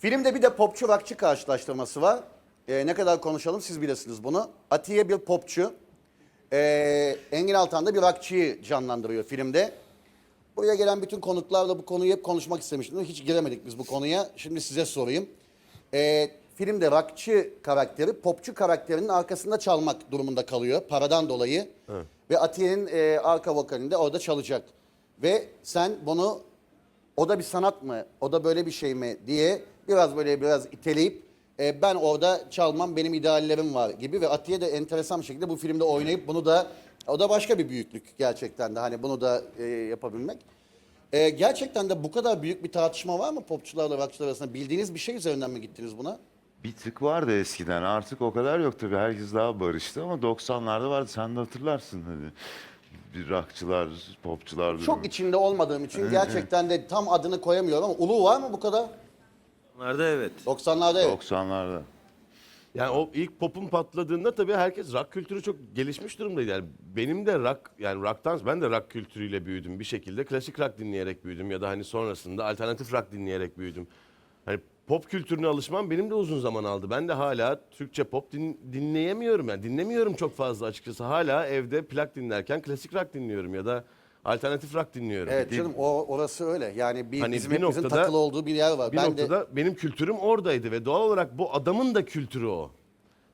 Filmde bir de popçu rockçı karşılaştırması var. Ee, ne kadar konuşalım siz bilirsiniz bunu. Atiye bir popçu. Ee, Engin Altan da bir rockçıyı canlandırıyor filmde. Buraya gelen bütün konuklarla bu konuyu hep konuşmak istemiştim. Hiç giremedik biz bu konuya. Şimdi size sorayım. Ee, filmde rockçı karakteri popçu karakterinin arkasında çalmak durumunda kalıyor paradan dolayı. Ve Atiye'nin e, arka vokalinde orada çalacak. Ve sen bunu o da bir sanat mı, o da böyle bir şey mi diye biraz böyle biraz iteleyip e, ben orada çalmam benim ideallerim var gibi ve Atiye de enteresan bir şekilde bu filmde oynayıp bunu da o da başka bir büyüklük gerçekten de hani bunu da e, yapabilmek. E, gerçekten de bu kadar büyük bir tartışma var mı popçularla rockçılar arasında? Bildiğiniz bir şey üzerinden mi gittiniz buna? Bir tık vardı eskiden. Artık o kadar yok tabii. Herkes daha barıştı ama 90'larda vardı. Sen de hatırlarsın hani. Bir rockçılar, popçular. Çok içinde olmadığım için gerçekten de tam adını koyamıyorum ama Ulu var mı bu kadar? Bunlarda evet. 90'larda evet. 90'larda. Yani o ilk popun patladığında tabii herkes rock kültürü çok gelişmiş durumdaydı. Yani benim de rock yani rock'tan ben de rock kültürüyle büyüdüm bir şekilde. Klasik rock dinleyerek büyüdüm ya da hani sonrasında alternatif rock dinleyerek büyüdüm. Hani pop kültürüne alışmam benim de uzun zaman aldı. Ben de hala Türkçe pop din- dinleyemiyorum yani dinlemiyorum çok fazla açıkçası. Hala evde plak dinlerken klasik rock dinliyorum ya da alternatif rock dinliyorum. Evet canım o orası öyle. Yani bir Hani bizim bir hepimizin noktada- takılı olduğu bir yer var. Bir ben de noktada benim kültürüm oradaydı ve doğal olarak bu adamın da kültürü o.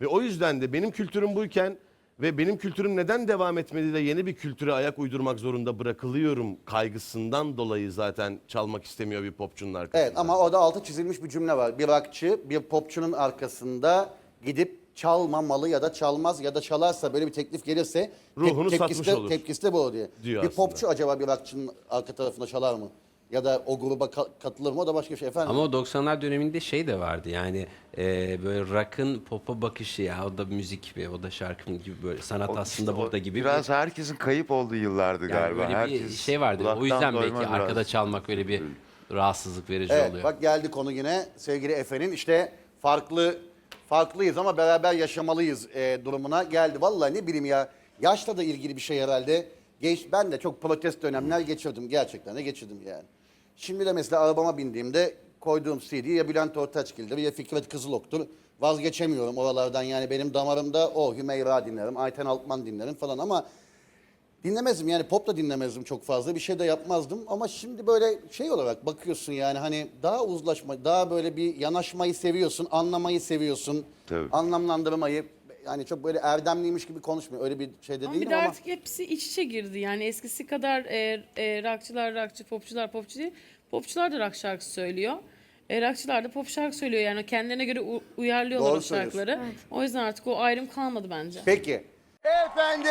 Ve o yüzden de benim kültürüm buyken ve benim kültürüm neden devam etmedi de yeni bir kültüre ayak uydurmak zorunda bırakılıyorum kaygısından dolayı zaten çalmak istemiyor bir popçunun arkasında. Evet ama orada altı çizilmiş bir cümle var. Bir rockçı bir popçunun arkasında gidip çalmamalı ya da çalmaz ya da çalarsa böyle bir teklif gelirse Ruhunu tepkisi satmış de, olur. Tepkisi de bu diye. Diyor bir aslında. popçu acaba bir rockçının arka tarafında çalar mı? Ya da o gruba ka- katılır mı? O da başka bir şey efendim. Ama o 90'lar döneminde şey de vardı yani e, böyle rock'ın pop'a bakışı ya o da müzik ve o da şarkı gibi böyle sanat O aslında işte o burada gibi Biraz bir, herkesin kayıp olduğu yıllardı yani galiba. böyle bir Herkes şey vardı. O kulaktan yüzden doyma belki biraz. arkada çalmak böyle bir rahatsızlık verici Evet oluyor. bak geldi konu yine sevgili Efe'nin işte farklı farklıyız ama beraber yaşamalıyız e, durumuna geldi. Vallahi ne bileyim ya yaşla da ilgili bir şey herhalde. Geç, ben de çok protest dönemler geçirdim gerçekten de geçirdim yani. Şimdi de mesela arabama bindiğimde koyduğum CD ya Bülent Ortaçgil'dir ya Fikret Kızılok'tur. Vazgeçemiyorum oralardan yani benim damarımda o Hümeyra dinlerim, Ayten Altman dinlerim falan ama Dinlemezdim yani pop da dinlemezdim çok fazla bir şey de yapmazdım ama şimdi böyle şey olarak bakıyorsun yani hani daha uzlaşma daha böyle bir yanaşmayı seviyorsun anlamayı seviyorsun Tabii. anlamlandırmayı yani çok böyle erdemliymiş gibi konuşmuyor öyle bir şey de Ama değilim bir de ama artık hepsi iç içe girdi. Yani eskisi kadar e, e, rockçılar rockçı, popçular popçu değil. Popçular da rock şarkı söylüyor. E, rockçılar da pop şarkı söylüyor. Yani kendilerine göre u- uyarlıyorlar Doğru o söylüyorsun. şarkıları. O yüzden artık o ayrım kalmadı bence. Peki. Efendim